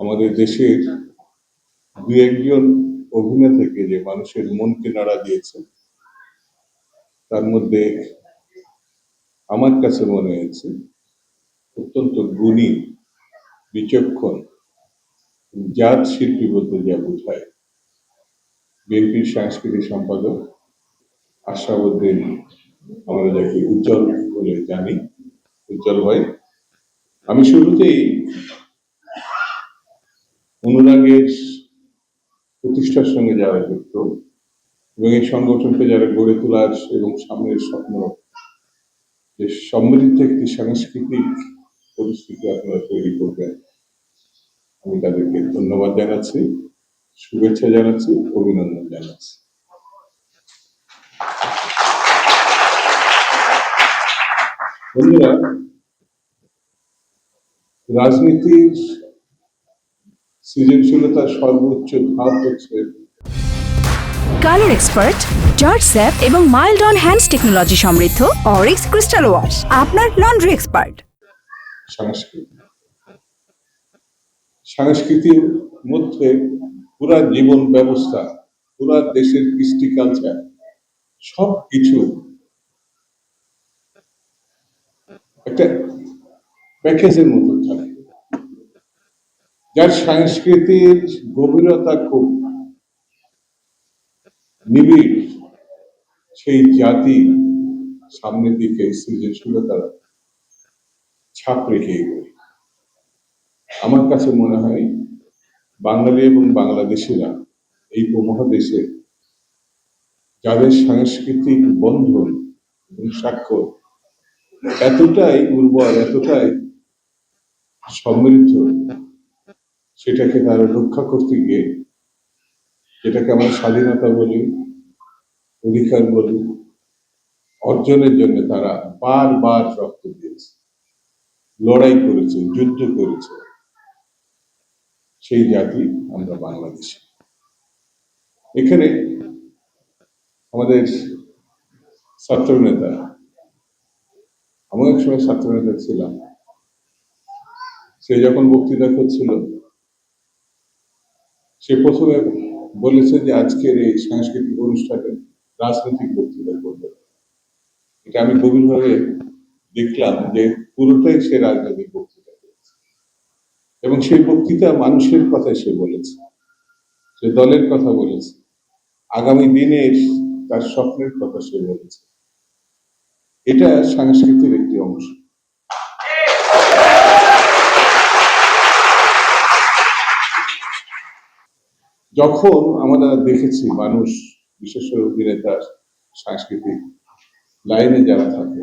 আমাদের দেশের দু একজন অভিনেতাকে যে মানুষের মনকে নাড়া দিয়েছে, তার মধ্যে আমার কাছে মনে হয়েছে অত্যন্ত গুণী, বিচক্ষণ জাত শিল্পী বলতে যা বোঝায়। বিএনপির সাংস্কৃতিক সম্পাদক আশরাফুদ্দিন আমরা যাকে উজ্জ্বল বলে জানি, উজ্জ্বল ভাই। আমি শুরুতেই অনুরাগের প্রতিষ্ঠার সঙ্গে যারা যুক্ত এবং এই সংগঠনকে যারা গড়ে তোলার এবং সামনের স্বপ্ন, যে সমৃদ্ধ একটি সাংস্কৃতিক পরিস্থিতি আপনারা তৈরি করবেন, আমি তাদেরকে ধন্যবাদ জানাচ্ছি, শুভেচ্ছা জানাচ্ছি, অভিনন্দন জানাচ্ছি। বন্ধুরা, রাজনীতির সৃজনশীলতার সর্বোচ্চ ধাপ হচ্ছে কালার এক্সপার্ট জর্জ স্যাপ এবং মাইল্ড অন হ্যান্ডস টেকনোলজি সমৃদ্ধ অরিক্স ক্রিস্টাল ওয়াশ আপনার লন্ড্রি এক্সপার্ট। সংস্কৃতি। সংস্কৃতির মধ্যে পুরা জীবন ব্যবস্থা পুরা দেশের কৃষ্টি কালচার সব কিছু একটা প্যাকেজের মতো থাকে। যার সংস্কৃতির গভীরতা খুব নিবিড়। সেই জাতি সামনের দিকে সৃজনশীলতার ছাপ রেখে এগোয় আমার কাছে মনে হয় বাঙালি এবং বাংলাদেশিরা এই উপমহাদেশে যাদের সাংস্কৃতিক বন্ধন এবং স্বাক্ষর এতটাই উর্বর, এতটাই সমৃদ্ধ সেটাকে তারা রক্ষা করতে গিয়ে যেটাকে আমরা স্বাধীনতা বলি, অধিকার বলি, অর্জনের জন্য তারা বারবার রক্ত দিয়েছে। লড়াই করেছে, যুদ্ধ করেছে। সেই জাতি আমরা বাংলাদেশি। এখানে আমাদের ছাত্র নেতা আমি এক সময় ছাত্র নেতা ছিলাম। সে যখন বক্তৃতা করছিল সে প্রথমে বলেছে যে আজকের এই সাংস্কৃতিক অনুষ্ঠানে রাজনৈতিক বক্তৃতা করবে। এটা আমি গভীরভাবে দেখলাম যে পুরোটাই সে রাজনৈতিক বক্তৃতা করেছে। এবং সেই বক্তৃতা মানুষের কথা সে বলেছে, সে দলের কথা বলেছে। আগামী দিনে তার স্বপ্নের কথা সে বলেছে। এটা সংস্কৃতির একটি অংশ। যখন আমরা দেখেছি মানুষ, বিশেষ করে অভিনেতা, সাংস্কৃতিক লাইনে যারা থাকে,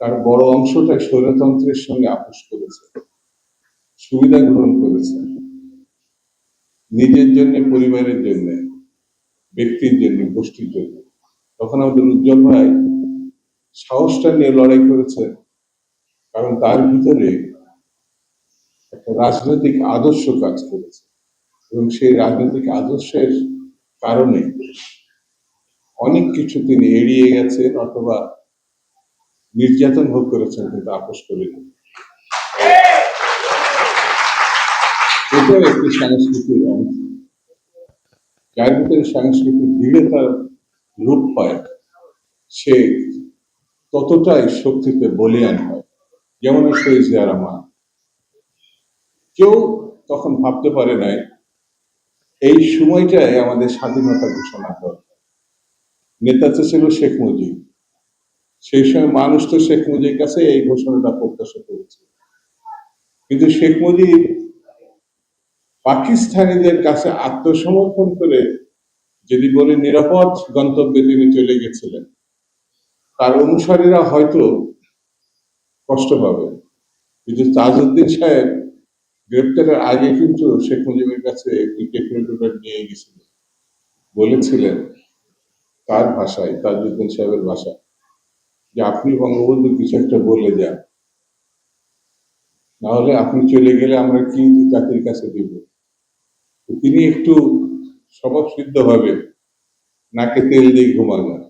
তার বড় অংশটা স্বৈরতন্ত্রের সঙ্গে আপোষ করেছে, সুবিধা গ্রহণ করেছে। নিজের জন্য, পরিবারের জন্য, ব্যক্তির জন্য, গোষ্ঠীর জন্য। তখন আমাদের উজ্জ্বল ভাই সাহসটা নিয়ে লড়াই করেছে, কারণ তার ভিতরে একটা রাজনৈতিক আদর্শ কাজ করেছে। এবং সেই রাজনৈতিক আদর্শের কারণে অনেক কিছু তিনি এড়িয়ে গেছেন অথবা নির্যাতন ভোগ করেছেন কিন্তু আপোষ করেনি এটাও একটি সাংস্কৃতিক অংশ। যার ভিতরে সাংস্কৃতিক দৃঢ়তার রূপ পায়, সে ততটাই শক্তিতে বলিয়ান হয়, যেমন শহীদ জিয়া রহমান কেউ তখন ভাবতে পারে নাই এই সময়টাই আমাদের স্বাধীনতা ঘোষণা করে নেতা তো ছিল শেখ মুজিব। সেই সময় মানুষ তো শেখ মুজিবের কাছে এই ঘোষণাটা প্রত্যাশা করেছে। কিন্তু শেখ মুজিব পাকিস্তানিদের কাছে আত্মসমর্পণ করে যদি বলে নিরাপদ গন্তব্যে তিনি চলে গেছিলেন, তার অনুসারীরা হয়তো কষ্ট পাবে কিন্তু তাজউদ্দিন সাহেব গ্রেপ্তারের আগে কিন্তু শেখ মুজিবের কাছে একটি টেকনোটোটার নিয়ে গেছিল। বলেছিলেন তার ভাষায় তাজউদ্দিন সাহেবের ভাষা যে আপনি বঙ্গবন্ধু কিছু একটা বলে যান। নাহলে আপনি চলে গেলে আমরা কি জাতির কাছে দিব? তিনি একটু স্বভাব সিদ্ধ ভাবে নাকে তেল দিয়ে ঘুমালেন।